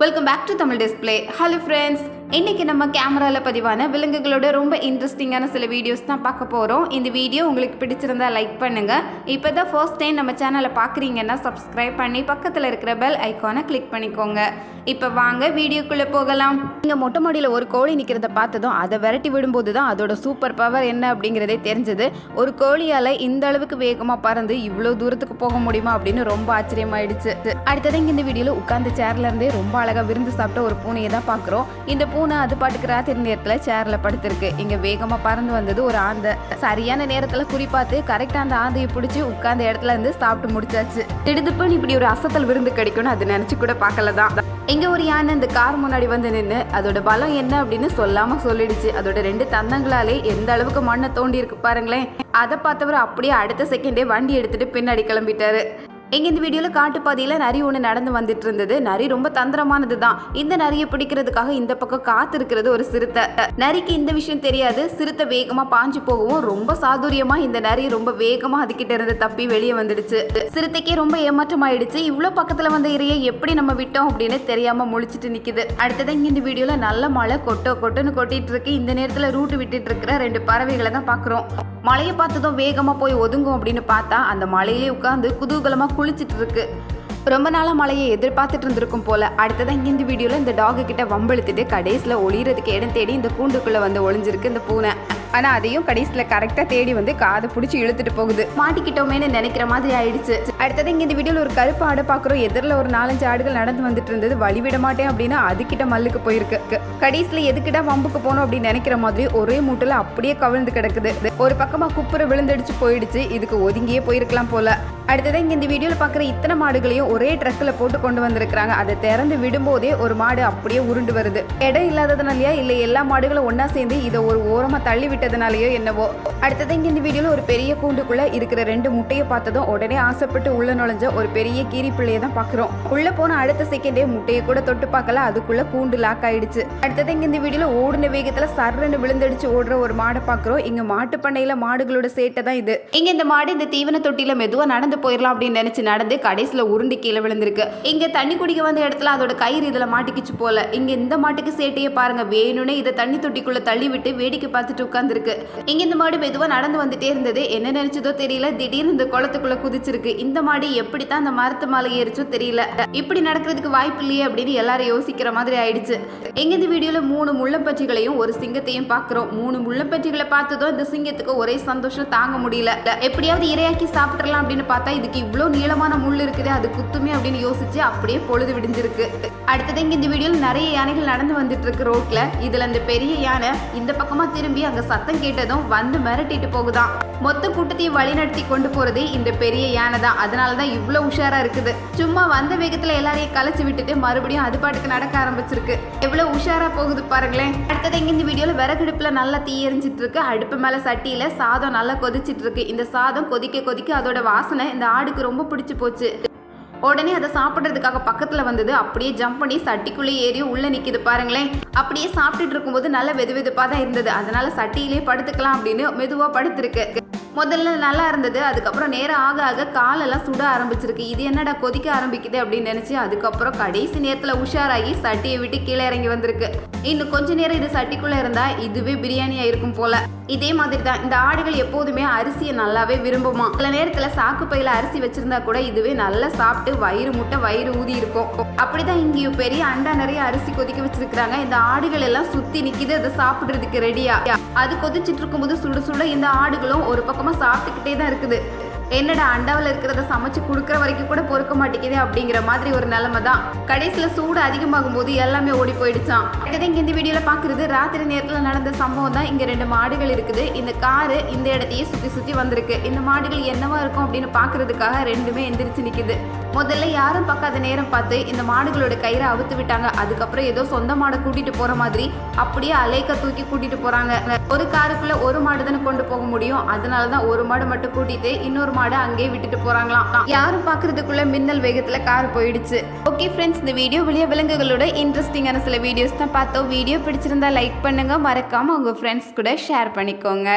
welcome back to Tamil display hello friends இன்னைக்கு நம்ம கேமராவில் பதிவான விலங்குகளோட ரொம்ப இன்ட்ரெஸ்டிங்கான சில வீடியோஸ் தான் பார்க்க போகிறோம் இந்த வீடியோ உங்களுக்கு பிடிச்சிருந்தா லைக் பண்ணுங்கள் இப்போ தான் ஃபர்ஸ்ட் டைம் நம்ம சேனலை பார்க்குறீங்கன்னா சப்ஸ்கிரைப் பண்ணி பக்கத்தில் இருக்கிற பெல் ஐக்கானை கிளிக் பண்ணிக்கோங்க. இப்போ வாங்க வீடியோக்குள்ளே போகலாம். இங்கே மொட்டை மாடியில் ஒரு கோழி நிற்கிறத பார்த்ததும் அதை விரட்டி விடும்போது தான் அதோட சூப்பர் பவர் என்ன அப்படிங்கிறதே தெரிஞ்சது. ஒரு கோழியால் இந்த அளவுக்கு வேகமாக பறந்து இவ்வளோ தூரத்துக்கு போக முடியுமா அப்படின்னு ரொம்ப ஆச்சரியமாயிடுச்சு. அடுத்தது இங்கே இந்த வீடியோவில் உட்காந்து சேர்லேருந்தே ரொம்ப அழகாக விருந்து சாப்பிட்ட ஒரு பூனையை தான் பார்க்குறோம். இந்த பூ பூனை அது பாட்டுக்கு ராத்திரி நேரத்தில் சேரில் படுத்திருக்கு. இங்கே வேகமாக பறந்து வந்தது ஒரு ஆந்தை. சரியான நேரத்தில் குறிப்பாத்து கரெக்டாக அந்த ஆந்தையை பிடிச்சி உட்கார்ந்த இடத்துல இருந்து சாப்பிட்டு முடிச்சாச்சு. திடுதுப்புன்னு இப்படி ஒரு அசத்தல் விருந்து கிடைக்கும்னு அது நினச்சி கூட பார்க்கல தான். இங்க ஒரு யானை இந்த கார் முன்னாடி வந்து நின்று அதோட பலம் என்ன அப்படின்னு சொல்லாமல் சொல்லிடுச்சு. அதோட ரெண்டு தந்தங்களாலே எந்த அளவுக்கு மண்ணை தோண்டி இருக்கு பாருங்களேன். அதை பார்த்தவர் அப்படியே அடுத்த செகண்டே வண்டி எடுத்துட்டு பின்னாடி கிளம்பிட்டாரு. இங்கே இந்த வீடியோவில் காட்டுப்பாதையில் நரி ஒன்று நடந்து வந்துட்டு இருந்தது நரி ரொம்ப தந்திரமானது தான் இந்த நரியை பிடிக்கிறதுக்காக இந்த பக்கம் காத்து இருக்கிறது ஒரு சிறுத்தை. நரிக்கு இந்த விஷயம் தெரியாது. சிறுத்தை வேகமாக பாஞ்சு போகவும் ரொம்ப சாதுரியமாக இந்த நரி ரொம்ப வேகமாக அதுக்கிட்ட இருந்து தப்பி வெளியே வந்துடுச்சு. சிறுத்தைக்கே ரொம்ப ஏமாற்றம் ஆயிடுச்சு இவ்வளோ பக்கத்தில் வந்த இறையை எப்படி நம்ம விட்டோம் அப்படின்னு தெரியாமல் முழிச்சிட்டு நிற்குது அடுத்தது இங்கே இந்த வீடியோவில் நல்ல மழை கொட்டோ கொட்டுன்னு கொட்டிட்டு இருக்கு இந்த நேரத்தில் ரூட்டு விட்டுட்டு இருக்கிற ரெண்டு பறவைகளை தான் பார்க்குறோம் மழையை பார்த்ததும் வேகமாக போய் ஒதுங்கும் அப்படின்னு பார்த்தா அந்த மலையிலே உட்காந்து குதூகலமாக குளிச்சிட்டு இருக்கு ரொம்ப நாளாக மழையை எதிர்பார்த்துட்டு இருந்திருக்கும் போல. அடுத்ததான் இங்கே இந்த வீடியோவில் இந்த டாகு கிட்ட வம்பெழுத்துட்டு கடைசியில் ஒளியறதுக்கு இடம் தேடி இந்த கூண்டுக்குள்ளே வந்து ஒளிஞ்சிருக்கு இந்த பூனை. ஆனால் அதையும் கடைசியில் கரெக்டாக தேடி வந்து காதை பிடிச்சி இழுத்துட்டு போகுது. மாட்டிக்கிட்டோமேன்னு நினைக்கிற மாதிரி ஆயிடுச்சு. அடுத்தது இங்கே இந்த வீடியோவில் ஒரு கருப்பு ஆடை பார்க்குறோம் எதிரில் ஒரு நாலஞ்சு ஆடுகள் நடந்து வந்துட்டு இருந்தது. வழி விட மாட்டேன் அப்படின்னா அதுக்கிட்ட மல்லுக்கு போயிருக்கு. கடைசியில் எதுக்கிட்ட வம்புக்கு போகணும் அப்படின்னு நினைக்கிற மாதிரி ஒரே மூட்டில் அப்படியே கவிழ்ந்து கிடக்குது. ஒரு பக்கமாக குப்புற விழுந்தடிச்சு போயிடுச்சு. இதுக்கு ஒதுங்கியே போயிருக்கலாம் போல. அடுத்தது இங்கே இந்த வீடியோவில் பார்க்குற இத்தனை மாடுகளையும் ஒரே ட்ரக்கில் போட்டு கொண்டு வந்திருக்கிறாங்க. அதை திறந்து விடும்போதே ஒரு மாடு அப்படியே உருண்டு வருது. இடம் இல்லாததுனாலயா? இல்லை எல்லா மாடுகளும் ஒன்றா சேர்ந்து இதை ஒரு ஓரமாக தள்ளி விட்டதுனாலயோ என்னவோ? அடுத்தது இங்கே இந்த வீடியோவில் ஒரு பெரிய கூண்டுக்குள்ளே இருக்கிற ரெண்டு முட்டையை பார்த்ததும் உடனே ஆசைப்பட்டு உள்ள நுழைஞ்ச ஒரு பெரிய கீரி பிள்ளையை தான் பார்க்குறோம் உள்ளே போன அடுத்த செகண்டே முட்டையை கூட தொட்டு பார்க்கல. அதுக்குள்ளே கூண்டு லாக் ஆயிடுச்சு. அடுத்தது இங்கே இந்த வீடியோவில் ஓடின வேகத்தில் சர்றன்னு விழுந்தடிச்சு ஓடுற ஒரு மாடை பார்க்குறோம் இங்கே மாட்டு பண்ணையில் மாடுகளோட சேட்டை தான் இது. இங்கே இந்த மாடு இந்த தீவன தொட்டியில் மெதுவாக நடந்து போயிடலாம் அப்படின்னு நினைச்சு நடந்து கடைசியில் உருண்டு கீழே விழுந்திருக்கு. இங்க தண்ணி குடிக்க வந்த இடத்துல அதோட கயிறு இதுல மாட்டிக்கிச்சு போல. இங்க இந்த மாட்டுக்கு சேட்டையை பாருங்க. வேணும்னே இதை தண்ணி தொட்டிக்குள்ள தள்ளி விட்டு வேடிக்கை பார்த்துட்டு உட்காந்துருக்கு இங்க இந்த மாடு மெதுவாக நடந்து வந்துட்டே இருந்தது. என்ன நினைச்சதோ தெரியல. திடீர்னு இந்த குளத்துக்குள்ள குதிச்சிருக்கு. இந்த மாடு எப்படித்தான் அந்த மரத்து மாலை ஏறிச்சோ தெரியல. இப்படி நடக்கிறதுக்கு வாய்ப்பு இல்லையே அப்படின்னு எல்லாரும் யோசிக்கிற மாதிரி ஆயிடுச்சு. எங்க இந்த வீடியோல மூணு முள்ளப்பச்சிகளையும் ஒரு சிங்கத்தையும் பார்க்குறோம் மூணு முள்ளப்பச்சிகளை பார்த்ததும் இந்த சிங்கத்துக்கு ஒரே சந்தோஷம் தாங்க முடியல. எப்படியாவது இரையாக்கி சாப்பிட்றலாம் அப்படின்னு பார்த்தா இதுக்கு இவ்வளோ நீளமான முள் இருக்குது அது குத்துமே அப்படின்னு யோசிச்சு அப்படியே பொழுது விடிஞ்சிருக்கு. அடுத்தது இங்கே இந்த வீடியோவில் நிறைய யானைகள் நடந்து வந்துட்டு இருக்கு ரோட்ல. இதுல இந்த பெரிய யானை இந்த பக்கமா திரும்பி அங்க சத்தம் கேட்டதும் வந்து மிரட்டிட்டு போகுதான் மொத்த கூட்டத்தையும் வழிநடத்தி கொண்டு போறது இந்த பெரிய யானை தான். அதனால தான் இவ்வளோ உஷாரா இருக்குது. சும்மா வந்த வேகத்துல எல்லாரையும் கலைச்சு விட்டுட்டு மறுபடியும் அது பாட்டுக்கு நடக்க ஆரம்பிச்சிருக்கு. எவ்வளவு உஷாரா போகுது பாருங்களேன். அடுத்தது இங்க இந்த வீடியோல விறகடுப்புல நல்லா தீ எரிஞ்சிட்டு இருக்கு அடுப்பு மேல சட்டியில சாதம் நல்லா கொதிச்சிட்டு இருக்கு இந்த சாதம் கொதிக்க கொதிக்க அதோட வாசனை இந்த ஆடுக்கு ரொம்ப பிடிச்சி போச்சு. உடனே அதை சாப்பிட்றதுக்காக பக்கத்தில் வந்தது. அப்படியே ஜம்ப் பண்ணி சட்டிக்குள்ளே ஏறி உள்ளே நிற்கிது பாருங்களேன். அப்படியே சாப்பிட்டுட்டு இருக்கும்போது நல்ல வெது வெதுப்பாக தான் இருந்தது. அதனால சட்டியிலே படுத்துக்கலாம் அப்படின்னு மெதுவாக படுத்திருக்கு. முதல்ல நல்லா இருந்தது அதுக்கப்புறம் நேரம் ஆக ஆக காலெல்லாம் சுட ஆரம்பிச்சிருக்கு. இது என்னடா கொதிக்க ஆரம்பிக்குது அப்படின்னு நினச்சி அதுக்கப்புறம் கடைசி நேரத்தில் உஷாராகி சட்டியை விட்டு கீழே இறங்கி வந்திருக்கு. இன்னும் கொஞ்ச நேரம் இது சட்டிக்குள்ளே இருந்தால் இதுவே பிரியாணியாக இருக்கும் போல. இதே மாதிரி தான் இந்த ஆடுகள் எப்போதுமே அரிசியை நல்லாவே விரும்புமா? சில நேரத்தில் சாக்கு பையில் அரிசி வச்சிருந்தா கூட இதுவே நல்லா சாப்பிட்டு வயிறு முட்டை வயிறு ஊதி இருக்கும். அப்படிதான் இங்கேயும் பெரிய அண்டா நிறைய அரிசி கொதிக்க வச்சிருக்காங்க இந்த ஆடுகள் எல்லாம் சுத்தி நிக்குது அதை சாப்பிடுறதுக்கு ரெடியா அது கொதிச்சிட்டு இருக்கும்போது சுட சுட இந்த ஆடுகளும் ஒரு பக்கம் சாப்பிட்டுக்கிட்டே தான் இருக்குது. என்னடா அண்டாவில் இருக்கிறத சமைச்சு கொடுக்குற வரைக்கும் கூட பொறுக்க மாட்டேங்குது அப்படிங்கிற மாதிரி ஒரு நிலைமை தான். கடைசியில் சூடு அதிகமாகும் போது எல்லாமே ஓடி போயிடுச்சான் அடுத்தது இங்கே இந்த வீடியோவில் பார்க்குறது ராத்திரி நேரத்தில் நடந்த சம்பவம் தான் இங்கே ரெண்டு மாடுகள் இருக்குது. இந்த காரு இந்த இடத்தையே சுற்றி சுற்றி வந்திருக்கு. இந்த மாடுகள் என்னவா இருக்கும் அப்படின்னு பார்க்குறதுக்காக ரெண்டுமே எந்திரிச்சு நிற்குது முதல்ல யாரும் பார்க்காத நேரம் பார்த்து இந்த மாடுகளோட கயிறை அவுத்து விட்டாங்க. அதுக்கப்புறம் ஏதோ சொந்த மாடை கூட்டிட்டு போற மாதிரி அப்படியே அலைக்க தூக்கி கூட்டிட்டு போறாங்க. ஒரு காருக்குள்ள ஒரு மாடு தானே கொண்டு போக முடியும். அதனால தான் ஒரு மாடு மட்டும் கூட்டிட்டு இன்னொரு மாடை அங்கேயே விட்டுட்டு போறாங்களாம். யாரும் பாக்குறதுக்குள்ள மின்னல் வேகத்துல கார் போயிடுச்சு. ஓகே ஃப்ரெண்ட்ஸ் இந்த வீடியோ வெளியே விலங்குகளோட இன்ட்ரெஸ்டிங்கான சில வீடியோஸ் தான் பார்த்தோம். வீடியோ பிடிச்சிருந்தா லைக் பண்ணுங்க. மறக்காம உங்க ஃப்ரெண்ட்ஸ் கூட ஷேர் பண்ணிக்கோங்க.